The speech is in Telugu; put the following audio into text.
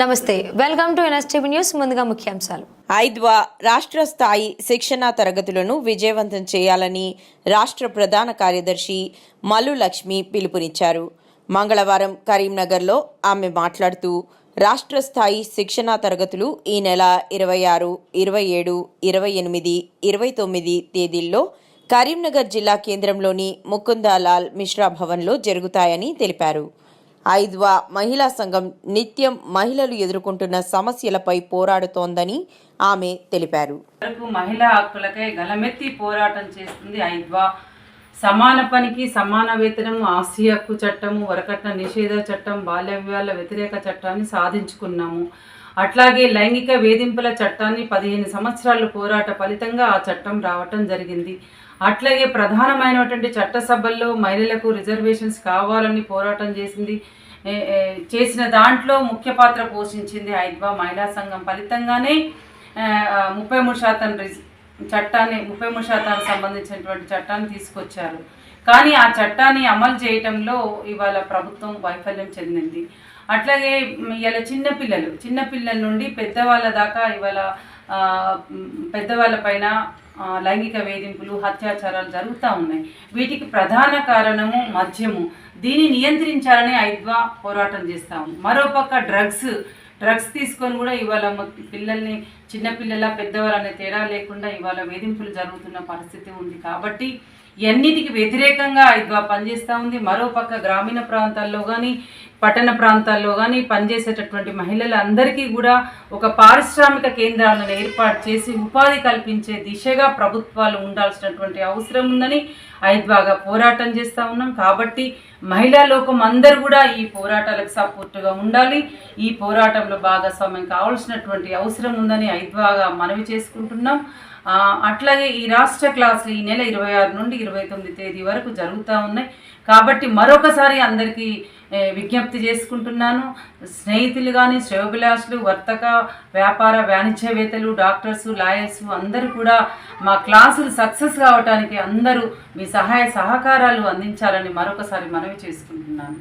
నమస్తే వెల్కమ్ టు ఎన్ఎస్టీవీ న్యూస్ ముందుగా ముఖ్యాంశాలు. ఐద్వా రాష్ట్ర స్థాయి శిక్షణా తరగతులను విజయవంతం చేయాలని రాష్ట్ర ప్రధాన కార్యదర్శి మల్లు లక్ష్మి పిలుపునిచ్చారు. మంగళవారం కరీంనగర్లో ఆమె మాట్లాడుతూ రాష్ట్ర స్థాయి శిక్షణా తరగతులు ఈ నెల ఇరవై ఆరు ఇరవై ఏడు ఇరవై ఎనిమిది ఇరవై తొమ్మిది తేదీల్లో కరీంనగర్ జిల్లా కేంద్రంలోని ముకుందాలాల్ మిశ్రా భవన్లో జరుగుతాయని తెలిపారు. ఐద్వా మహిళా సంఘం నిత్యం మహిళలు ఎదుర్కొంటున్న సమస్యలపై పోరాడుతోందని ఆమె తెలిపారు. మహిళా హక్కులకై గలమెత్తి పోరాటం చేస్తుంది ఐద్వా సమాన పనికి సమాన వేతనం ఆస్తి హక్కు చట్టము వరకట్న నిషేధ చట్టం బాల్య వివాహాల వ్యతిరేక చట్టాన్ని సాధించుకున్నాము. అట్లాగే లైంగిక వేధింపుల చట్టాన్ని పదిహేను సంవత్సరాలు పోరాట ఫలితంగా ఆ చట్టం రావటం జరిగింది. అట్లాగే ప్రధానమైనటువంటి చట్టసభల్లో మహిళలకు రిజర్వేషన్స్ కావాలని పోరాటం చేసింది. చేసిన దాంట్లో ముఖ్య పాత్ర పోషించింది ఐద్వా మహిళా సంఘం. ఫలితంగానే ముప్పై మూడు శాతం చట్టాన్ని ముప్పై మూడు శాతానికి సంబంధించినటువంటి చట్టాన్ని తీసుకొచ్చారు. కానీ ఆ చట్టాన్ని అమలు చేయటంలో ఇవాళ ప్రభుత్వం వైఫల్యం చెందింది. అట్లాగే ఇవాళ చిన్నపిల్లలు చిన్నపిల్లల నుండి పెద్దవాళ్ళ దాకా ఇవాళ పెద్దవాళ్ళ పైన లైంగిక వేధింపులు అత్యాచారాలు జరుగుతూ ఉన్నాయి. వీటికి ప్రధాన కారణము మద్యము. దీన్ని నియంత్రించాలని ఐద్వా పోరాటం చేస్తాము మరోపక్క డ్రగ్స్ డ్రగ్స్ తీసుకొని కూడా ఇవాళ పిల్లల్ని చిన్నపిల్లల పెద్దవాళ్ళనే తేడా లేకుండా ఇవాళ వేధింపులు జరుగుతున్న పరిస్థితి ఉంది కాబట్టి ఎన్నిటికి వ్యతిరేకంగా ఐద్వా పనిచేస్తూ ఉంది. మరోపక్క గ్రామీణ ప్రాంతాల్లో కానీ పట్టణ ప్రాంతాల్లో కానీ పనిచేసేటటువంటి మహిళలందరికీ కూడా ఒక పారిశ్రామిక కేంద్రాలను ఏర్పాటు చేసి ఉపాధి కల్పించే దిశగా ప్రభుత్వాలు ఉండాల్సినటువంటి అవసరం ఉందని ఐద్వాగా పోరాటం చేస్తూ ఉన్నాం. కాబట్టి మహిళా లోకం అందరూ కూడా ఈ పోరాటాలకు సపోర్టుగా ఉండాలి. ఈ పోరాటంలో భాగస్వామ్యం కావాల్సినటువంటి అవసరం ఉందని ఐద్వాగా మనవి చేసుకుంటున్నాం. అట్లాగే ఈ రాష్ట్ర క్లాసులు ఈ నెల ఇరవై ఆరు నుండి ఇరవై తొమ్మిది తేదీ వరకు జరుగుతూ ఉన్నాయి. కాబట్టి మరొకసారి అందరికీ విజ్ఞప్తి చేసుకుంటున్నాను. స్నేహితులు కానీ శ్రేయోభిలాషులు వర్తక వ్యాపార వాణిజ్యవేత్తలు డాక్టర్స్ లాయర్స్ అందరూ కూడా మా క్లాసులు సక్సెస్ కావడానికి అందరూ మీ సహాయ సహకారాలు అందించాలని మరొకసారి మనవి చేసుకుంటున్నాను.